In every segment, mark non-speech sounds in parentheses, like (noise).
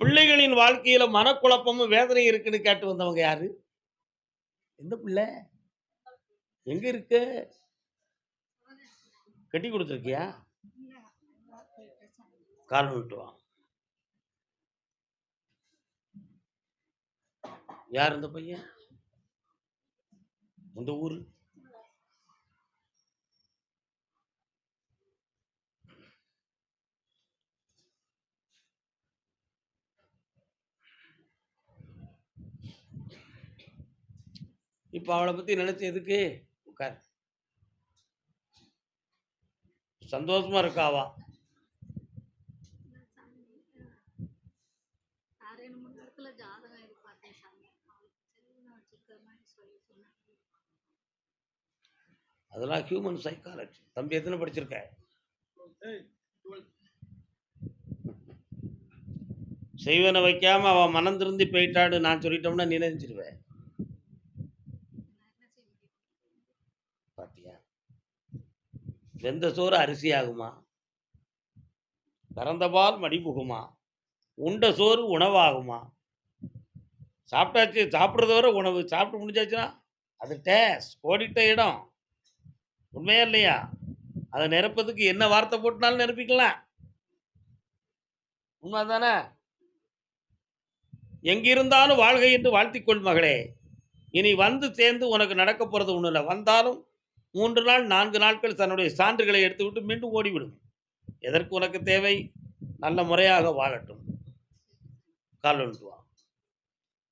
பிள்ளைகளின் வாழ்க்கையில மனக்குழப்பமும் வேதனையும் இருக்குன்னு கேட்டு வந்தவங்க யாரு? எந்த பிள்ளை? எங்க இருக்கு? கட்டி கொடுத்துருக்கியா? கால் விட்டுவான் யார் இந்த பையன்? இந்த ஊரு? இப்ப அவளை பத்தி நினைச்சு எதுக்கு? உட்கார் சந்தோஷமா இருக்காவா அதெல்லாம் ஹியூமன் சைக்காலஜி தம்பி எத்தனை படிச்சிருக்க? செய்வனை வைக்காம அவன் மனம் திருந்தி போயிட்டான்னு நான் சொல்லிட்டோம்னா நீ நினைச்சிருவேன் நான் என்ன செய்ய முடியும் பாத்தியா வெந்த சோறு அரிசி ஆகுமா பிறந்தபால் மடிபுகுமா? உண்ட சோறு உணவாகுமா? சாப்பிட்டாச்சு சாப்பிட்றத வர உணவு சாப்பிட்டு முடிஞ்சாச்சுன்னா அது டேஸ்ட் ஓடிட்ட இடம். உண்மையா இல்லையா? அதை நிரப்பதுக்கு என்ன வார்த்தை போட்டுனாலும் நிரப்பிக்கலாம். உண்மை தானே எங்கிருந்தாலும் வாழ்கை என்று வாழ்த்திக்கொள் மகளே. இனி வந்து சேர்ந்து உனக்கு நடக்க போகிறது ஒன்றும் இல்லை வந்தாலும் மூன்று நாள் நான்கு நாட்கள் தன்னுடைய சான்றுகளை எடுத்துவிட்டு மீண்டும் ஓடிவிடும். எதற்கு உனக்கு தேவை? நல்ல முறையாக வாழட்டும். கால் வந்துட்டு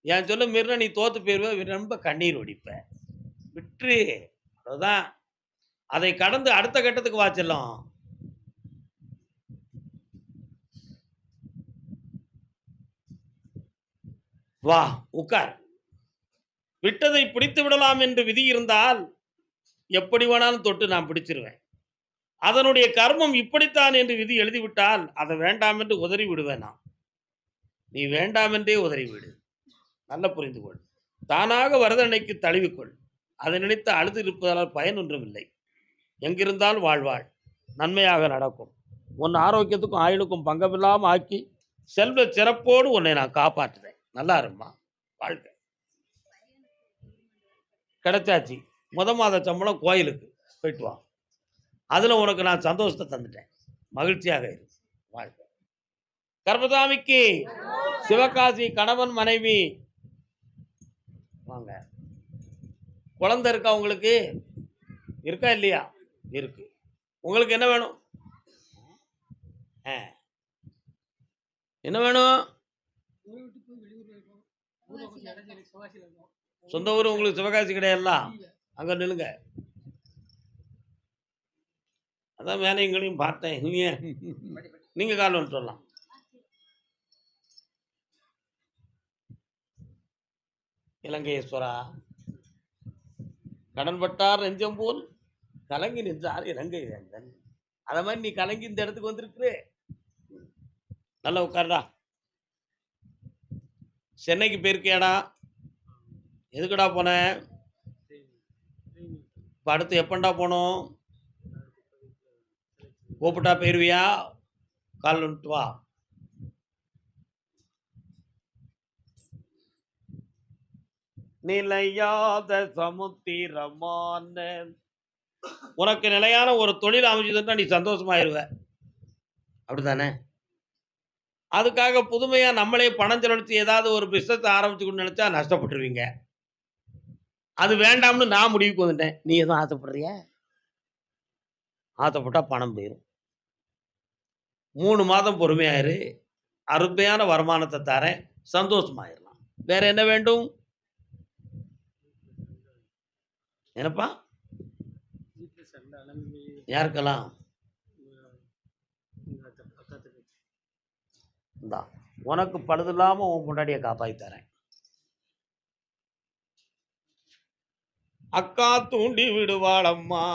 என் சொல்ல மீறினா நீ தோத்து போயிருவ ரொம்ப கண்ணீர் ஒடிப்ப விற்று அவ்வளோதான் அதை கடந்து அடுத்த கட்டத்துக்கு வாச்சிடலாம் வா உட்கார். விட்டதை பிடித்து விடலாம் என்று விதி இருந்தால் எப்படி வேணாலும் தொட்டு நான் பிடிச்சிருவேன். அதனுடைய கர்மம் இப்படித்தான் என்று விதி எழுதிவிட்டால் அதை வேண்டாம் என்று உதறி விடுவேன் நான். நீ வேண்டாம் என்றே உதறி விடு. நல்ல புரிந்து கொள். தானாக வரதனைக்கு தழுவிக்கொள் அதை நினைத்து அழுது இருப்பதால் பயன் ஒன்றும் இல்லை எங்கிருந்தால் வாழ்வாள். நன்மையாக நடக்கும். உன் ஆரோக்கியத்துக்கும் ஆயுளுக்கும் பங்கமில்லாமல் ஆக்கி செல்வ சிறப்போடு உன்னை நான் காப்பாற்றுறேன் நல்லா இருமா வாழ்க்கை கிடைச்சாச்சு. முத மாத சம்பளம் கோயிலுக்கு போயிட்டு வா. அதில் உனக்கு நான் சந்தோஷத்தை தந்துட்டேன். மகிழ்ச்சியாக இரு. வாழ்க. கர்மசாமிக்கு சிவகாசி கணவன் மனைவி. வாங்க. குழந்தை இருக்கா உங்களுக்கு? இருக்கா இல்லையா? இருக்கு. உங்களுக்கு என்ன வேணும். என்ன வேணும்? சொந்த ஊர் உங்களுக்கு சிவகாசி கிடையாதுல்ல அங்க நில்லுங்க. அதான் மேலே எங்களையும் பார்த்தேன். நீங்க நீங்க கால் வந்துட்டு வரலாம். இலங்கையேஸ்வரா கடன்பட்டார் நெஞ்சம் போல் கலங்கி நின்றார் இலங்கை வேந்தன். அத மாதிரி நீ கலங்கி இந்த இடத்துக்கு வந்திருக்கிறே. நல்லா உட்காருடா சென்னைக்கு போயிருக்கியாடா? எதுக்குடா போனேன் இப்போ அடுத்து எப்பண்டா போகணும்? கூப்பிட்டா போயிருவியா? கால் வா. நிலையாத சமுத்திரமான உனக்கு நிலையான ஒரு தொழில் அமைச்சதுன்னா நீ சந்தோஷமாயிருவ. அப்படிதானே அதுக்காக புதுமையாக நம்மளே பணம் செலுத்தி ஏதாவது ஒரு பிஸ்னஸ் ஆரம்பிச்சுக்கணும்னு நினச்சா நஷ்டப்பட்டுருவீங்க. அது வேண்டாம்னு நான் முடிவுக்கு வந்துட்டேன். நீ எதுவும் ஆசைப்படுறிய? ஆசைப்பட்டா பணம் போயிடும் மூணு மாதம் பொறுமையாயிரு. அருமையான வருமானத்தை தரேன். சந்தோஷமாயிரலாம். வேற என்ன வேண்டும்? என்னப்பா? யாருக்கெல்லாம்? இந்தா உனக்கு பழுதில்லாம உன் முன்னாடியை காப்பாத்தி தரேன். அக்கா தூண்டி விடுவாளம்மா.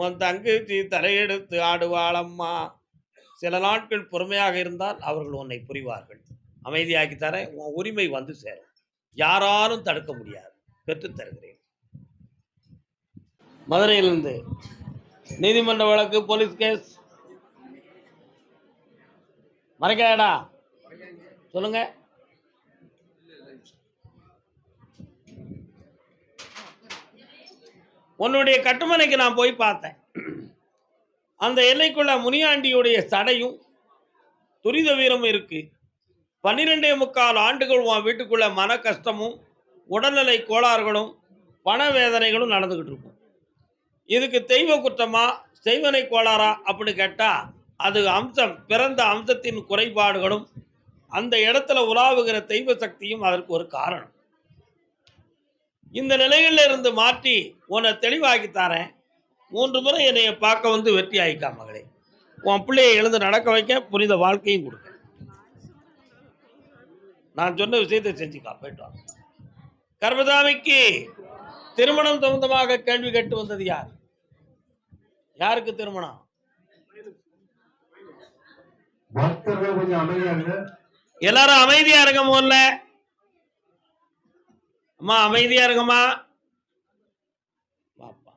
உன் தங்கச்சி தலையெடுத்து ஆடுவாளம்மா. சில நாட்கள் பொறுமையாக இருந்தால் அவர்கள் உன்னை புரிவார்கள். அமைதியாக்கி தரேன். உன் உரிமை வந்து சேரும். யாராலும் தடுக்க முடியாது. பெற்றுத்தருகிறேன் மதுரையிலிருந்து நீதிமன்ற வழக்கு போலீஸ் கேஸ். மறைக்காடா சொல்லுங்கள் உன்னுடைய கட்டுமனைக்கு நான் போய் பார்த்தேன். அந்த எல்லைக்குள்ள முனியாண்டியுடைய சடையும் துரித வீரமும் இருக்கு. பன்னிரெண்டே முக்கால் ஆண்டுகள் உன் வீட்டுக்குள்ள மன கஷ்டமும் உடல்நிலை கோளாறுகளும் பண வேதனைகளும் நடந்துக்கிட்டு இருக்கும். இதுக்கு தெய்வ குற்றமா செய்வனை கோளாறா அப்படின்னு கேட்டா அது அம்சம் பிறந்த அம்சத்தின் குறைபாடுகளும் அந்த இடத்துல உலாவுகிற தெய்வ சக்தியும் அதற்கு ஒரு காரணம். இந்த நிலைகளில் இருந்து மாற்றி உன்னை தெளிவாக்கி தரேன். மூன்று முறை என்னைய பார்க்க வந்து வெற்றி ஆயிக்கா மகளே. உன் பிள்ளையை எழுந்து நடக்க வைக்க புனித வாழ்க்கையும் கொடுக்க. நான் சொன்ன விஷயத்தை செஞ்சுக்கா போயிட்டு வா. கர்மதாமிக்கு திருமணம் சம்பந்தமாக கேள்வி கேட்டு வந்தது யார்? யாருக்கு திருமணம்? எல்லாரும் அமைதியா இருங்க முதல்ல அம்மா அமைதியா இருங்கம்மா. பாப்பா.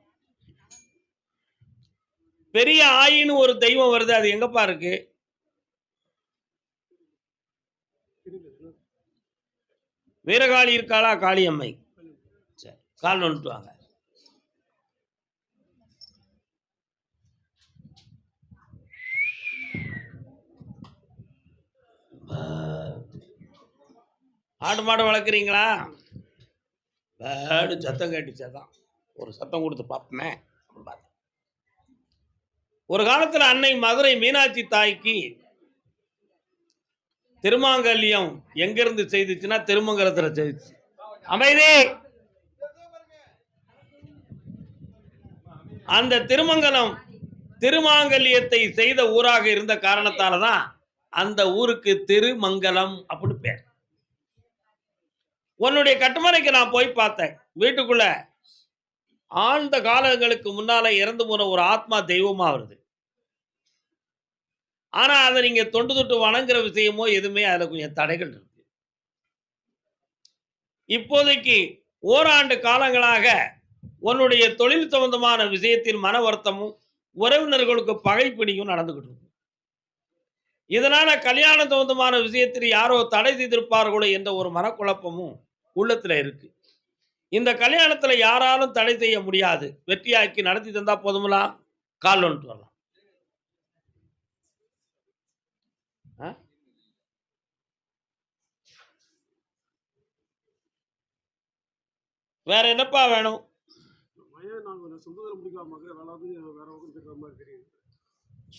பெரிய ஆயின்னு ஒரு தெய்வம் வருது அது எங்கப்பா இருக்கு? வீரகாளி இருக்காளா? காளியம்மை. சரி கால் வந்துட்டு வாங்க. ஆடு மாடு வளர்க்குறீங்களா? பேடு சத்தம் கேட்டுச்சாதான். ஒரு சத்தம் கொடுத்து பார்ப்போமே அப்படின்னு பார்த்தேன். ஒரு காலத்துல அன்னை மதுரை மீனாட்சி தாய்க்கு திருமாங்கல்யம் எங்கிருந்து செய்துச்சுன்னா திருமங்கலத்துல செய்துச்சு. அமைதி! அந்த திருமங்கலம் திருமாங்கல்யத்தை செய்த ஊராக இருந்த காரணத்தால தான் அந்த ஊருக்கு திருமங்கலம் அப்படி உன்னுடைய கட்டுமனைக்கு நான் போய் பார்த்தேன். வீட்டுக்குள்ள ஆழ்ந்த காலங்களுக்கு முன்னால இறந்து போன ஒரு ஆத்மா தெய்வமா வருது. ஆனா அதை நீங்க தொண்டு தொட்டு வணங்குற விஷயமோ எதுவுமே அதுல கொஞ்சம் தடைகள் இருக்கு. இப்போதைக்கு ஓராண்டு காலங்களாக உன்னுடைய தொழில் சம்பந்தமான விஷயத்தில் மன வருத்தமும் உறவினர்களுக்கு பகைப்பிடியும் நடந்துகிட்டு இருக்கு. இதனால கல்யாண சம்பந்தமான விஷயத்தில் யாரோ தடை செய்திருப்பார்களோ என்ற ஒரு மனக்குழப்பமும் உள்ளத்துல இருக்கு. இந்த கல்யாணத்துல யாராலும் தடை செய்ய முடியாது. வெற்றியாக்கி நடத்தி தந்தா போதுங்களா கால் வந்துட்டு வரலாம்? வேற என்னப்பா வேணும்?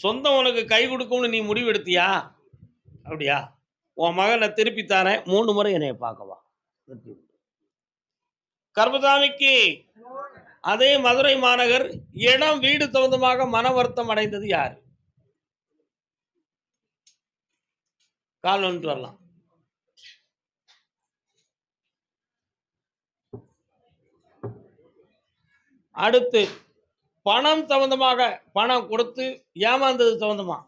சொந்தம் உனக்கு கை கொடுக்கும்னு நீ முடிவு எடுத்தியா அப்படியா? உன் மகனை திருப்பி தாரேன். மூணு முறை என்னைய பார்க்கவா? கர்மசாமிக்கு அதே மதுரை மாநகர் இடம் வீடு தகுந்தமாக மன வருத்தம் அடைந்தது யார்? கால் வந்துட்டு வரலாம். அடுத்து பணம் சம்பந்தமாக பணம் கொடுத்து ஏமாந்தது சம்பந்தமா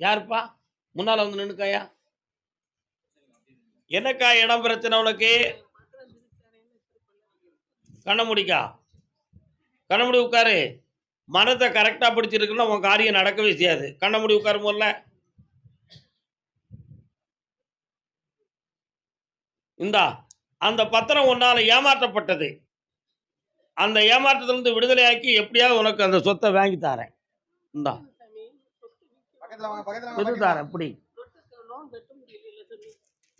யாருப்பா? முன்னால வந்து நின்னுக்காயா? என்னக்கா இடம் பிரச்சனை உனக்கு? கண்ணமுடிக்கா? கண்ணமுடி உட்காரு. மனத்தை கரெக்டா பிடிச்சிருக்குன்னா உன் காரியம் நடக்கவே செய்யாது. கண்ணமுடி உட்காரு முதல்ல. இந்தா அந்த பத்திரம் உன்னால ஏமாற்றப்பட்டது. அந்த ஏமாற்றத்திலிருந்து விடுதலையாக்கி எப்படியாவது உனக்கு அந்த சொத்தை வாங்கி தாரேன். இந்தா. தாரேன் இப்படி லோன் கட்ட முடியல சொல்லி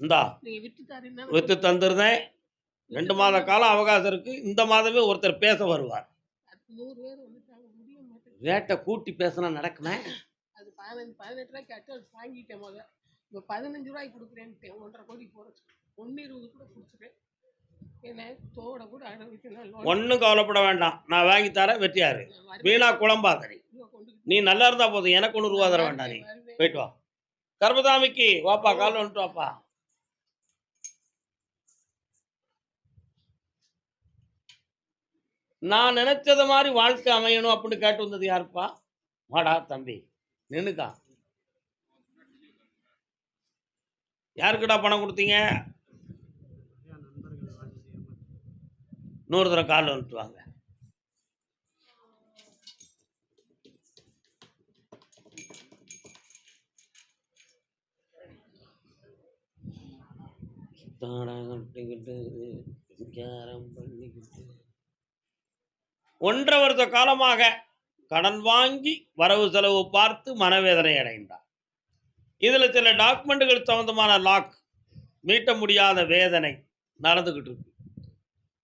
இந்தா வித்து தந்துருந்தேன். ரெண்டு மாத காலம் அவகாசம் இருக்கு. இந்த மாதமே ஒருத்தர் பேச வருவார். ரேட்டை கூட்டி பேசினா நடக்குமே? அது பதினஞ்சு பதினெட்டு ரூபாய்க்கு அட்வான்ஸ் வாங்கிட்டேன் முதல்ல இப்போ பதினஞ்சு ரூபாய்க்கு கொடுக்குறேன்ட்டேன். ஒன்றரை கோடி போகிறேன் ஒன்று இருபது கூட கொடுத்துட்டேன். ஒன்றும் கவலைப்பட வேண்டாம். நான் வாங்கி தரேன் வெற்றியாரு. வீணா கொண்டுக்கிட்டு நீ நல்லா இருந்தா போதும். எனக்கு ஒன்று ரூபா தர வேண்டாம் நீ. போயிட்டு வா. கர்மசாமிக்கு வாப்பா கால் வந்துட்டு வாப்பா. நான் நினைச்சத மாதிரி வாழ்க்கை அமையணும் அப்படின்னு கேட்டு வந்தது யாருப்பா? வாடா தம்பி. நின்னுக்கா. யாருக்குடா பணம் கொடுத்தீங்க? நூறு தடவை காலில் வந்துட்டு வாங்க. தாடகம் கட்டிக்கிட்டு விஞ்ஞானம் பண்ணிக்கிட்டு. ஒன்றரை வருஷ காலமாக கடன் வாங்கி வரவு செலவு பார்த்து மனவேதனை அடைந்தார். இதில் சில டாக்குமெண்ட்டுகள் சம்பந்தமான லாக் மீட்ட முடியாத வேதனை நடந்துக்கிட்டு இருக்கு.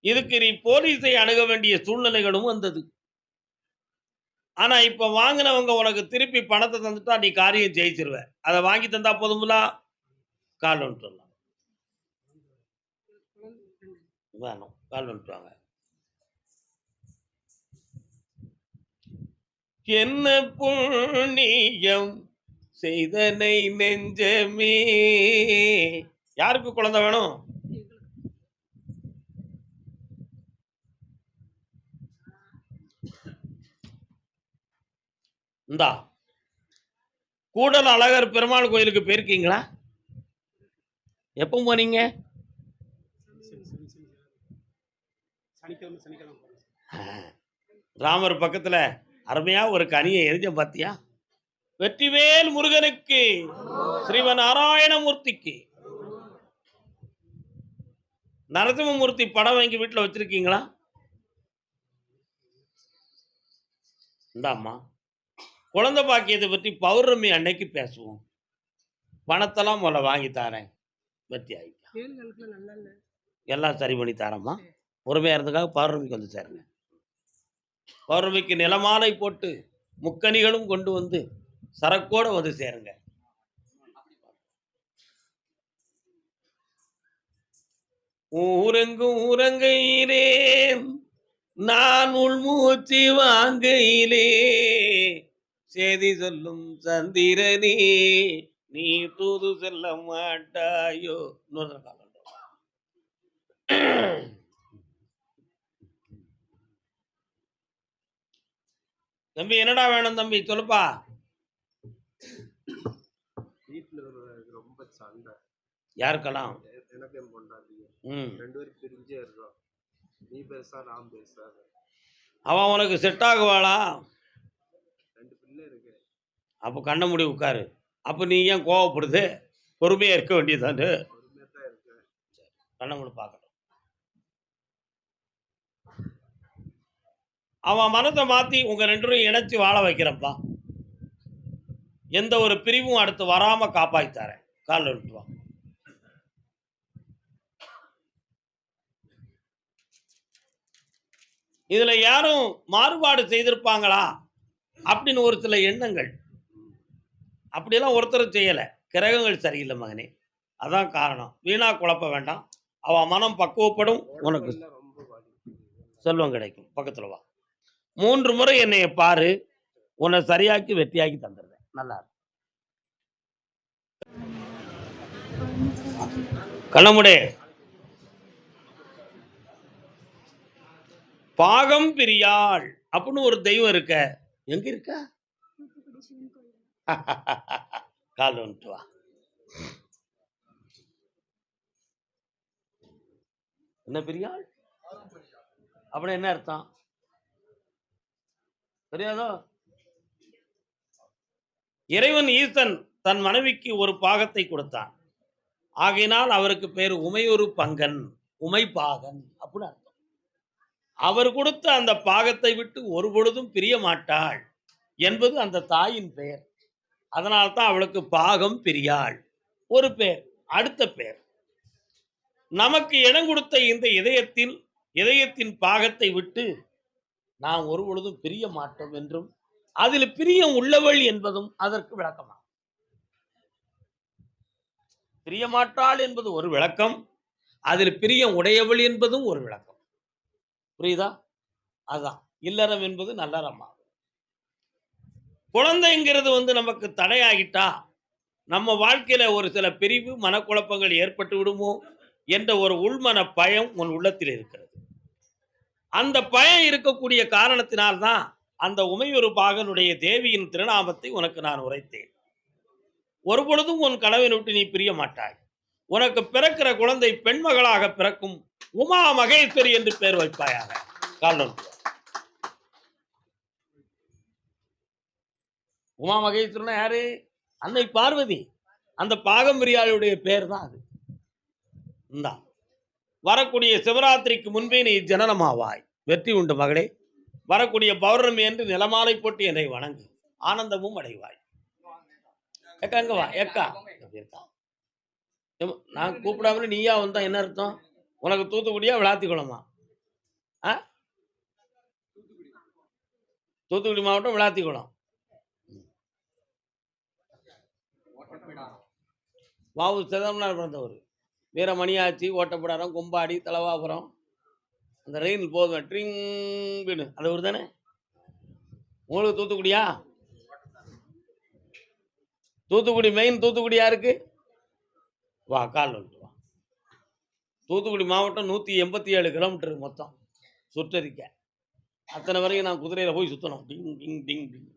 இதுக்கு நீ போலீஸை அணுக வேண்டிய சூழ்நிலைகளும் வந்தது. ஆனால் இப்போ வாங்கினவங்க உனக்கு திருப்பி பணத்தை தந்துட்டா நீ காரியம் ஜெயிச்சிருவ. அதை வாங்கி தந்தா போதும்லா? கால் வந்துட்டு வேணும். கால் வந்துட்டு என்ன புண்ணியம் செய்தனை நெஞ்சமே. யாருக்கு குழந்தை வேணும்? இந்தா கூடல் அழகர் பெருமாள் கோயிலுக்கு போயிருக்கீங்களா? எப்போ போனீங்க? ராமர் பக்கத்துல அருமையா ஒரு கனியை எரிஞ்ச பாத்தியா? வெற்றிவேல் முருகனுக்கு ஸ்ரீவன் நாராயணமூர்த்திக்கு நரசிம்மமூர்த்தி படம் வாங்கி வீட்டில் வச்சிருக்கீங்களா? இந்தாம்மா குழந்தை பாக்கியத்தை பற்றி பௌர்ணமி அன்னைக்கு பேசுவோம். பணத்தெல்லாம் முதல்ல வாங்கி தரேன். வெற்றி இல்லை எல்லாம் சரி பண்ணி தரேம்மா. பொறுமையாக இருந்ததுக்காக பௌர்ணமிக்கு வந்து சேருங்க. பௌர்ணமிக்கு நிலமாலை போட்டு முக்கணிகளும் கொண்டு வந்து சரக்கோட வந்து சேருங்க. ஊரங்கும் ஊரங்கையிலே நான் உள்மூச்சி வாங்கையிலே. செய்தி சொல்லும் சந்திரனே நீ தூது செல்ல மாட்டாயோ? இன்னொரு கால் வந்துடும். தம்பி என்னடா வேணும் தம்பி? சொல்லுப்பா. வீட்டில் ரொம்ப சண்டை. யாருக்கெல்லாம்? எனக்கு என் பொண்டாட்டி ம். ரெண்டு பேரும் பிரிஞ்சே இருக்கோம் நீ பெருசா நான் பெருசா அவன் உனக்கு செட் ஆகுவாளா? ரெண்டு பிள்ளை இருக்கு. அப்போ கண்ண முடி உட்காரு. அப்போ நீ ஏன் கோவப்படுது? பொறுமையாக இருக்க வேண்டியதானு பொறுமையாக தான் இருக்கேன். கண்ண முடி பார்க்கணும் அவன் மனத்தை மாற்றி உங்கள் ரெண்டு பேரும் இணைச்சி வாழ வைக்கிறப்பா. எந்த ஒரு பிரிவும் அடுத்து வராமல் காப்பாற்றி தரேன். காலில் விட்டு வா. இதில் யாரும் மாறுபாடு செய்திருப்பாங்களா? அப்படின்னு ஒரு சில எண்ணங்கள். அப்படியெல்லாம் ஒருத்தரும் செய்யலை. கிரகங்கள் சரியில்லை மகனே. அதான் காரணம். வீணா குழப்ப வேண்டாம். அவன் மனம் பக்குவப்படும். உனக்கு செல்வம் கிடைக்கும். பக்கத்தில் வா. மூன்று முறை என்னைய பாரு உன்னை சரியாக்கி வெற்றியாக்கி தந்துடுறேன் நல்லா இருக்கு. கண்ணமுடே. பாகம் பிரியாள் அப்படின்னு ஒரு தெய்வம் இருக்க. எங்க இருக்க? (laughs) கால் வந்துட்டு வா. என்ன பிரியாள்? அப்படின்னு என்ன அர்த்தம்? தெரியாதோ? இறைவன் ஈசன் தன் மனைவிக்கு ஒரு பாகத்தை கொடுத்தான். ஆகையினால் அவருக்கு பேர் உமையொரு பங்கன் உமை பாகன் அப்படின்னு அர்த்தம். அவர் கொடுத்த அந்த பாகத்தை விட்டு ஒரு பொழுதும் பிரிய மாட்டாள் என்பது அந்த தாயின் பெயர். அதனால்தான் அவளுக்கு பாகம் பிரியாள். ஒரு பேர் அடுத்த பேர். நமக்கு இடம் கொடுத்த இந்த இதயத்தில் இதயத்தின் பாகத்தை விட்டு நாம் ஒரு பொழுதும் பிரிய மாட்டோம் என்றும் அதில் பிரியம் உள்ளவள் என்பதும் அதற்கு விளக்கமாகும். பிரியமாட்டாள் என்பது ஒரு விளக்கம் அதில் பிரியம் உடையவள் என்பதும் ஒரு விளக்கம். புரியுதா? அதான். இல்லறம் என்பது நல்லறமாகும். குழந்தைங்கிறது வந்து நமக்கு தடையாகிட்டா நம்ம வாழ்க்கையில ஒரு சில பிரிவு மனக்குழப்பங்கள் ஏற்பட்டு விடுமோ என்ற ஒரு உள்மன பயம் உன் உள்ளத்தில் இருக்கிறது. அந்த பயம் இருக்கக்கூடிய காரணத்தினால்தான் அந்த உமையொரு பாகனுடைய தேவியின் திருநாமத்தை உனக்கு நான் உரைத்தேன். ஒரு பொழுதும் உன் கனவை விட்டு நீ பிரிய மாட்டாய். உனக்கு பிறக்கிற குழந்தை பெண்மகளாக பிறக்கும் உமா மகேஸ்வரி என்று பெயர் வைப்பாயாக. காரணம் உமா மகேஸ்வரன் யாரு? அன்னை பார்வதி. அந்த பாகம்பிரியாளுடைய பேர் தான் அது. இந்தா. வரக்கூடிய சிவராத்திரிக்கு முன்பே நீ ஜனனமாவாய். வெற்றி உண்டு மகளே. வரக்கூடிய பௌர்ணமி என்று நிலமாலை போட்டு என்னை வணங்கு. ஆனந்தமும் அடைவாய். ஏக்கா வா. எக்கா இருக்கா? நான் கூப்பிடாமல நீயா வந்தா என்ன அர்த்தம்? உனக்கு தூத்துக்குடியா விளாத்திக்குளமா? ஆ? தூத்துக்குடி மாவட்டம் விளாத்திக்குளம். வாவு சிதம்பரம் பிறந்தவர். வீரமணியாச்சி ஓட்டப்படாரம் கொம்பாடி தலவாபுரம். அந்த ரயில் போதும் ட்ரிங்குன்னு. அது ஒரு தானே? உங்களுக்கு தூத்துக்குடியா? தூத்துக்குடி மெயின் தூத்துக்குடியா இருக்கு வா கால் வந்துட்டு வா. தூத்துக்குடி மாவட்டம் நூற்றி எண்பத்தி ஏழு கிலோமீட்டர் மொத்தம். சுற்றறிக்க. அத்தனை வரைக்கும் நான் குதிரையில் போய் சுற்றணும் டிங் டிங் டிங் டிங்.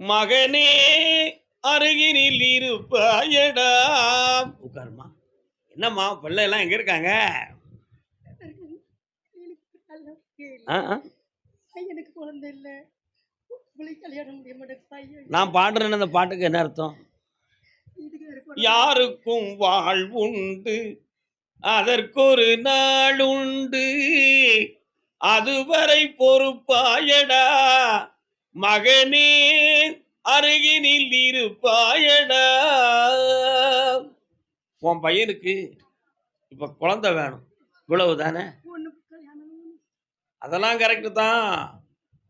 மகனே! அருகினில் இருப்பாயடா. உட்காருமா என்னம்மா பிள்ளை எல்லாம் எங்க இருக்காங்க? நான் பாடுறேன் அந்த பாட்டுக்கு என்ன அர்த்தம். யாருக்கும் வாழ்வுண்டு அதற்கொரு நாள் உண்டு. அதுவரை பொறுப்பாயடா. மகனே அருகினில் இருப்பாயடா. உன் பையனுக்கு இப்ப குழந்தை வேணும். இவ்வளவு தானே? அதெல்லாம் கரெக்டு தான்.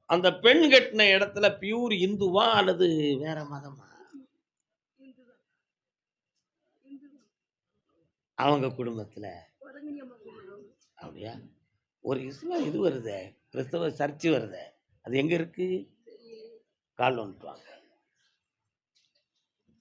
அந்த பெண் கட்டின இடத்துல பியூர் இந்துவா அல்லது வேற மதமா? அவங்க குடும்பத்துல. அப்படியா? ஒரு இஸ்லாம் இது வருதே. கிறிஸ்தவ சர்ச்சு வருதே. அது எங்க இருக்கு? கால் வந்துட்டு வாங்க.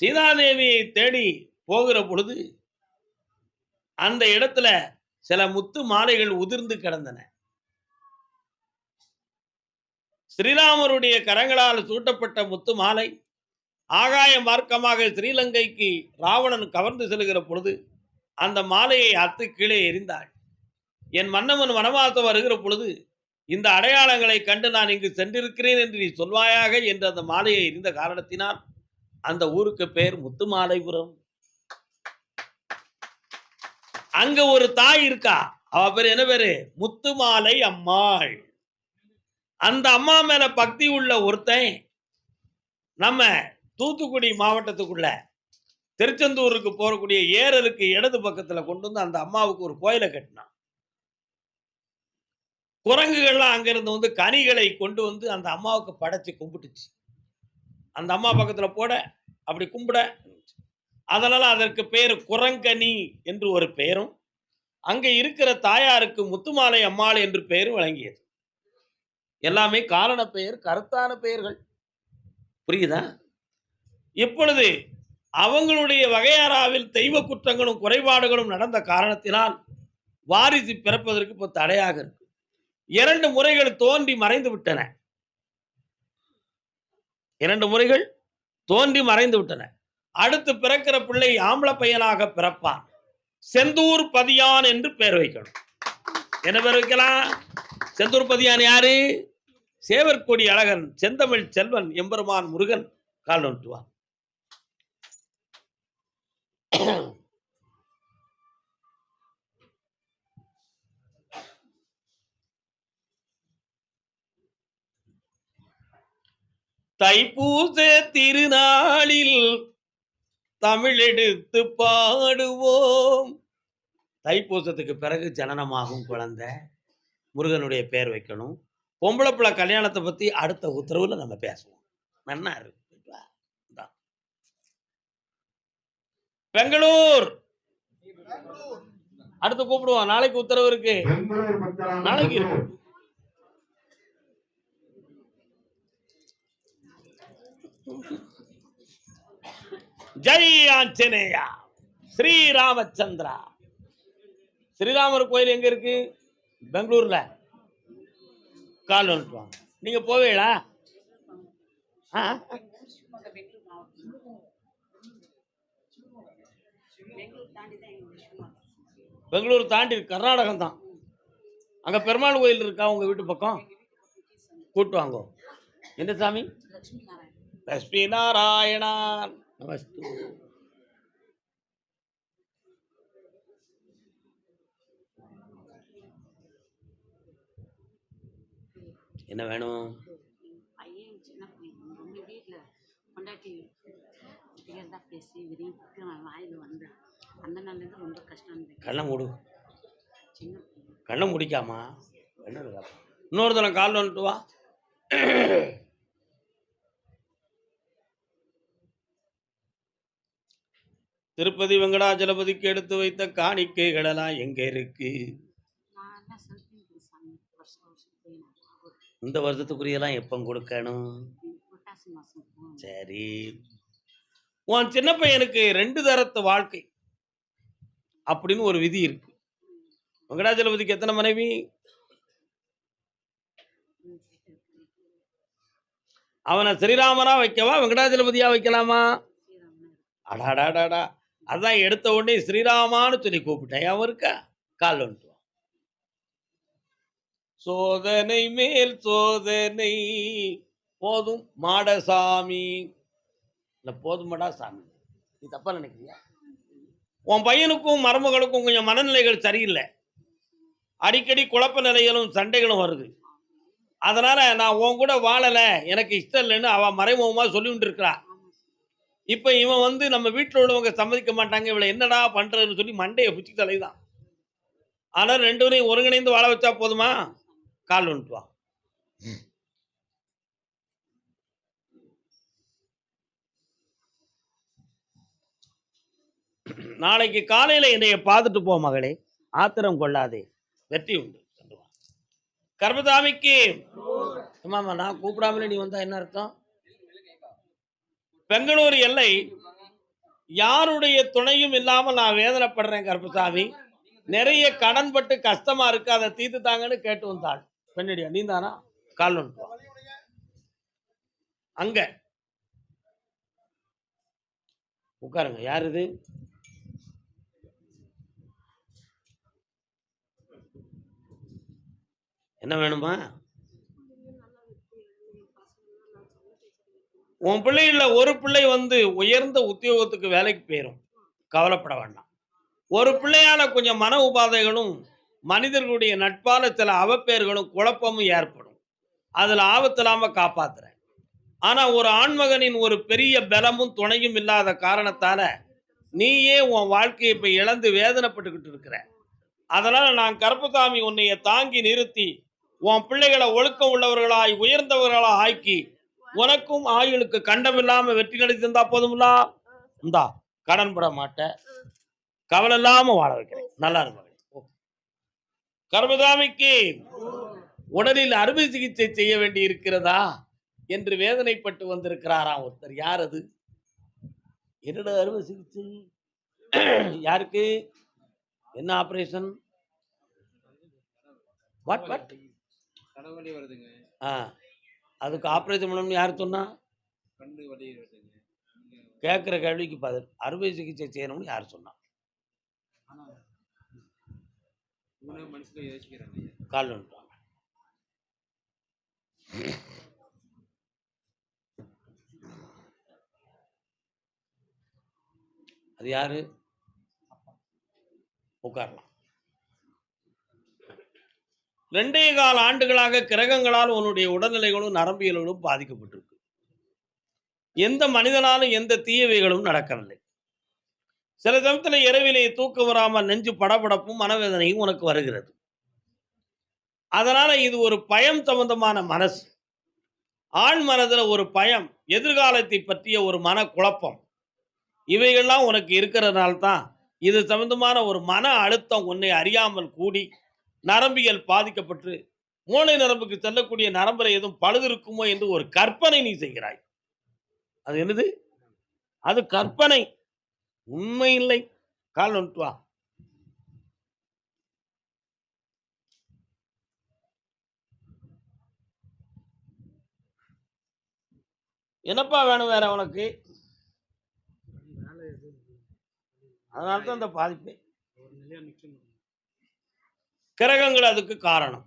சீதாதேவியை தேடி போகிற பொழுது அந்த இடத்துல சில முத்து மாலைகள் உதிர்ந்து கிடந்தன. ஸ்ரீராமருடைய கரங்களால் சூட்டப்பட்ட முத்து மாலை ஆகாய மார்க்கமாக ஸ்ரீலங்கைக்கு ராவணன் கவர்ந்து செல்கிற பொழுது அந்த மாலையை அத்து கீழே எறிந்தாள். என் மன்னவன் வனவாசம் வருகிற பொழுது இந்த அடையாளங்களை கண்டு நான் இங்கு சென்றிருக்கிறேன் என்று நீ சொல்வாயாக? என்று அந்த மாலையை எரிந்த காரணத்தினால் அந்த ஊருக்கு பேர் முத்துமாலைபுரம். அங்க ஒரு தாய் இருக்கா? அவ பேர் என்ன பேரு? முத்துமாலை அம்மாள். அந்த அம்மா மேல பக்தி உள்ள ஒருத்தன் நம்ம தூத்துக்குடி மாவட்டத்துக்குள்ள திருச்செந்தூருக்கு போறக்கூடிய ஏரலுக்கு இடது பக்கத்துல கொண்டு வந்து அந்த அம்மாவுக்கு ஒரு கோயிலை கட்டினான். குரங்குகள்லாம் அங்கிருந்து வந்து கனிகளை கொண்டு வந்து அந்த அம்மாவுக்கு படைச்சு கும்பிட்டுச்சு. அந்த அம்மா பக்கத்தில் போட அப்படி கும்பிட. அதனால் அதற்கு பெயர் குரங்கனி என்று ஒரு பெயரும் அங்கே இருக்கிற தாயாருக்கு முத்துமாலை அம்மாள் என்று பெயரும் வழங்கியது. எல்லாமே காரண பெயர் கருத்தான பெயர்கள். புரியுதா? இப்பொழுது அவங்களுடைய வகையாராவில் தெய்வ குற்றங்களும் குறைபாடுகளும் நடந்த காரணத்தினால் வாரிசு பிறப்பதற்கு இப்போ தடையாக இருக்கு. இரண்டு முறைகள் தோன்றி மறைந்து விட்டன. இரண்டு முறைகள் தோன்றி மறைந்து விட்டன. அடுத்து பிறக்கிற பிள்ளை ஆம்பளை பையனாக பிறப்பான். செந்தூர் பதியான் என்று பெயர் வைக்கணும். என்ன பேர் வைக்கலாம்? செந்தூர் பதியான் யாரு? சேவற்கொடி அழகன் செந்தமிழ் செல்வன் எம்பெருமான் முருகன் கால் நோட்டுவான். தைப்பூச திருநாளில் தமிழெடுத்து பாடுவோம். தைப்பூசத்துக்கு பிறகு ஜனனமாகும் குழந்தை. முருகனுடைய பெயர் வைக்கணும். பொம்பளை பிள்ளை கல்யாணத்தை பத்தி அடுத்த உத்தரவுல நம்ம பேசுவோம். நன்னா இருக்கு. பெங்களூர். அடுத்து கூப்பிடுவோம். நாளைக்கு உத்தரவு இருக்கு. நாளைக்கு இருக்கு. ஜெய் ஆஞ்சநேயா. ஸ்ரீராமச்சந்திரா ஸ்ரீராமர் கோயில் எங்க இருக்கு? பெங்களூர்ல. கால் வந்துட்டு வாங்க. நீங்க போவீங்களா? ஆ? பெங்களூர் தாண்டி கர்நாடகம் தான். அங்க பெருமாள் கோயில் இருக்கா உங்க வீட்டு பக்கம்? கூட்டு வாங்க. என்ன சாமி? லட்சுமி நாராயணா நமஸ்து. என்ன வேணும்? பையன் சின்ன பையன். நம்ம வீட்டில் பொண்டாட்டி தான் பேசி விரும்பி நான் வாயில் வந்தேன் அந்த நாள்லேருந்து ரொம்ப கஷ்டம் கண்ணை மூடு. கண்ணை முடிக்காமா. இன்னொரு தரம் கால் வந்துட்டு வா. திருப்பதி வெங்கடாச்சலபதிக்கு எடுத்து வைத்த காணிக்கைகளெல்லாம் எங்க இருக்கு? இந்த வருஷத்துக்குரியெல்லாம் எப்போ கொடுக்கணும்? சரி. உன் சின்ன பையனுக்கு ரெண்டு தரத்து வாழ்க்கை அப்படின்னு ஒரு விதி இருக்கு. வெங்கடாச்சலபதிக்கு எத்தனை மனைவி? அவனை ஸ்ரீராமனா வைக்கவா வெங்கடாச்சலபதியா வைக்கலாமா? அடாடாடாடா. அதான் எடுத்த உடனே ஸ்ரீராமான்னு சொல்லி கூப்பிட்டேன். ஏன் இருக்கா கால் வந்துட்டுவான் சோதனை மேல் சோதனை. போதும் மாடசாமி. இல்லை போதுமாடா சாமி. நீ தப்பா நினைக்கிறியா? உன் பையனுக்கும் மருமகளுக்கும் கொஞ்சம் மனநிலைகள் சரியில்லை. அடிக்கடி குழப்ப நிலைகளும் சண்டைகளும் வருது. அதனால நான் உன் கூட வாழலை. எனக்கு இஷ்டம் இல்லைன்னு அவள் மறைமுகமாக சொல்லிகிட்டு இருக்கிறாள் இப்போ இவன் வந்து நம்ம வீட்டில் உள்ளவங்க சம்மதிக்க மாட்டாங்க இவளை என்னடா பண்ணுறதுன்னு சொல்லி மண்டையை பிடிச்சி தலைதான் ஆனால் ரெண்டு பேரையும் ஒருங்கிணைந்து வாழ வச்சா போதுமா? கால் வந்துட்டு நாளைக்கு காலையில் என்னைய பார்த்துட்டு போ மகளே ஆத்திரம் கொள்ளாதே. வெற்றி உண்டு கர்மதாமிக்கு வா. ஆமாம்மா நான் கூப்பிடாமலே நீ வந்தா என்ன அர்த்தம்? பெங்களூர் எல்லை யாருடைய துணையும் இல்லாமல் நான் வேதனைப்படுறேன் கருப்பசாமி. நிறைய கடன் பட்டு கஷ்டமா இருக்கு அதை தீர்த்து தாங்கன்னு கேட்டு வந்தாள். பெண்ணடியா நீ தானா? கால் அங்க. உட்காருங்க யார் இது? என்ன வேணுமா? உன் பிள்ளைகள ஒரு பிள்ளை வந்து உயர்ந்த உத்தியோகத்துக்கு வேலைக்கு போயிடும் கவலைப்பட வேண்டாம். ஒரு பிள்ளையால கொஞ்சம் மன உபாதைகளும் மனிதர்களுடைய நட்பால சில அவப்பெயர்களும் குழப்பமும் ஏற்படும். அதில் ஆபத்து காப்பாத்துறேன். ஆனா ஒரு ஆண்மகனின் ஒரு பெரிய பலமும் துணையும் இல்லாத காரணத்தால நீயே உன் வாழ்க்கையை இப்போ இழந்து வேதனைப்பட்டுக்கிட்டு இருக்கிற. அதனால நான் கருப்பசாமி உன்னைய தாங்கி நிறுத்தி உன் பிள்ளைகளை ஒழுக்கம் உள்ளவர்களாய் உயர்ந்தவர்களாக ஆக்கி உனக்கும் ஆயுளுக்கு கண்டமில்லாம வெற்றி நடத்தி தந்தா போதும்லா? இந்தா கடன் பட மாட்டேன் கவலை இல்லாம வாழ வைக்கிறேன். நல்லா இருக்கும் கர்மதாமிக்கு உடலில் அறுவை சிகிச்சை செய்ய வேண்டி இருக்கிறதா? என்று வேதனைப்பட்டு வந்திருக்கிறாராம் ஒருத்தர். யார் அது? என்னோட அறுவை சிகிச்சை? யாருக்கு? என்ன ஆபரேஷன்? வாட் வாட் வருதுங்க. ஆ. அதுக்கு ஆப்ரேஷன் பண்ணணும்னு யார் சொன்னா? கேட்குற கேள்விக்கு பதில். அறுவை சிகிச்சை செய்யணும்னு யார் சொன்னா? கால் வந்துட்டாங்க அது யாரு? உட்காரலாம். ரெண்டே கால ஆண்டுகளாக கிரகங்களால் உன்னுடைய உடல்நிலைகளும் நரம்பியல்களும் பாதிக்கப்பட்டிருக்கு. எந்த மனிதனாலும் எந்த தீயவைகளும் நடக்கவில்லை. சில சமயத்தில் இரவிலே தூக்கம் வராமல் நெஞ்சு படபடப்பும் மனவேதனையும் உனக்கு வருகிறது. அதனால இது ஒரு பயம் சம்பந்தமான மனசு. ஆழ் மனதில் ஒரு பயம் எதிர்காலத்தை பற்றிய ஒரு மன குழப்பம் இவைகள்லாம் உனக்கு இருக்கிறதுனால தான் இது சம்பந்தமான ஒரு மன அழுத்தம் உன்னை அறியாமல் கூடி நரம்பியல் பாதிக்கப்பட்டு மூளை நரம்புக்கு செல்லக்கூடிய நரம்பரை எதுவும் பழுது இருக்குமோ என்று ஒரு கற்பனை நீ செய்கிறாய். அது என்னது? அது கற்பனை. உண்மை இல்லை. கால் வா. என்னப்பா வேணும் வேற உனக்கு? அதனால தான் இந்த பாதிப்பு. ஒரு கிரகங்கள் அதுக்கு காரணம்.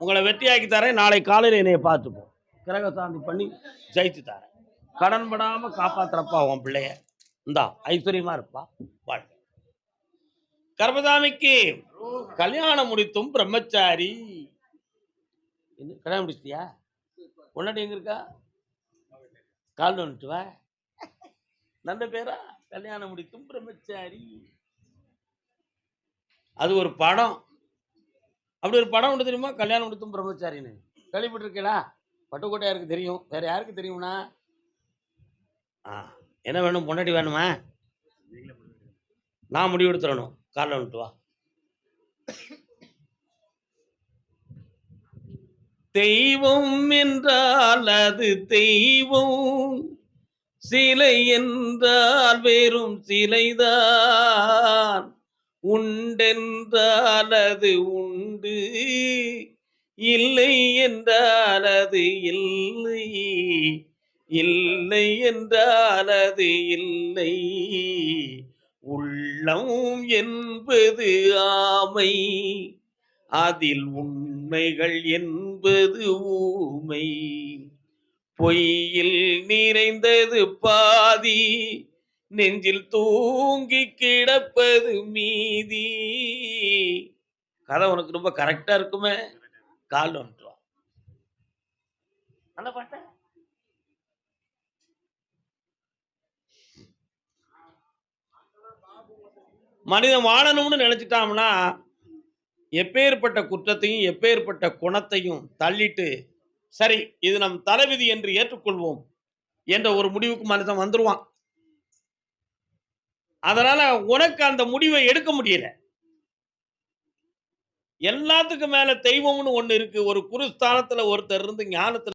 உங்களை வெற்றியாக்கி தரேன் நாளை காலையில் என்னைய பார்த்துப்போம் கிரக சாந்தி பண்ணி ஜெயித்து தரேன். கடன் படாமல் காப்பாத்துறப்பா உன் பிள்ளைய. இந்தா ஐஸ்வர்யமா இருப்பா. வாழ்க்கை கர்மதாமிக்கு கல்யாணம் முடித்தும் பிரம்மச்சாரி. என்ன கல்யாணம் முடிச்சிட்டியா? உன்னாடி எங்க இருக்கா? கால் வந்துட்டு வா. நல்ல பேரா? கல்யாணம் முடித்தும் பிரம்மச்சாரி. அது ஒரு படம். அப்படி ஒரு படம் ஒன்று தெரியுமா? கல்யாணம் முடித்தும் பிரம்மச்சாரின்னு. கேள்விப்பட்டிருக்கீங்களா? பட்டுக்கோட்டையாருக்கு தெரியும். வேற யாருக்கு தெரியும்னா? ஆ என்ன வேணும்? பொண்டாட்டி வேணுமா? நான் முடிவு எடுத்துடணும். காலைல வந்துட்டு வா. தெய்வம் என்றால் அது தெய்வம். சிலை என்றால் வெறும் சிலைதான். உண்டென்றால் அது உண்டு இல்லை என்றால் அது இல்லை இல்லை என்றால் அது இல்லை. உள்ளம் என்பது ஆமை அதில் உண்மைகள் என்பது ஊமை. பொய்யில் நிறைந்தது பாதி நெஞ்சில் தூங்கி கிடப்பது மீதி. கதை உனக்கு ரொம்ப கரெக்டா இருக்குமே? கால் வந்துட்டு வா நல்ல பாட்ட? மனிதன் வாழணும்னு நினைச்சிட்டான்னா எப்பேற்பட்ட குற்றத்தையும் எப்பேற்பட்ட குணத்தையும் தள்ளிட்டு சரி இது நம் தலைவிதி என்று ஏற்றுக்கொள்வோம் என்ற ஒரு முடிவுக்கு மனிதன் வந்துருவான். அதனால உனக்கு அந்த முடிவை எடுக்க முடியல. எல்லாத்துக்கும் மேல தெய்வம்னு ஒண்ணு இருக்கு. ஒரு குருஸ்தானத்துல ஒருத்தர் இருந்து ஞானத்துல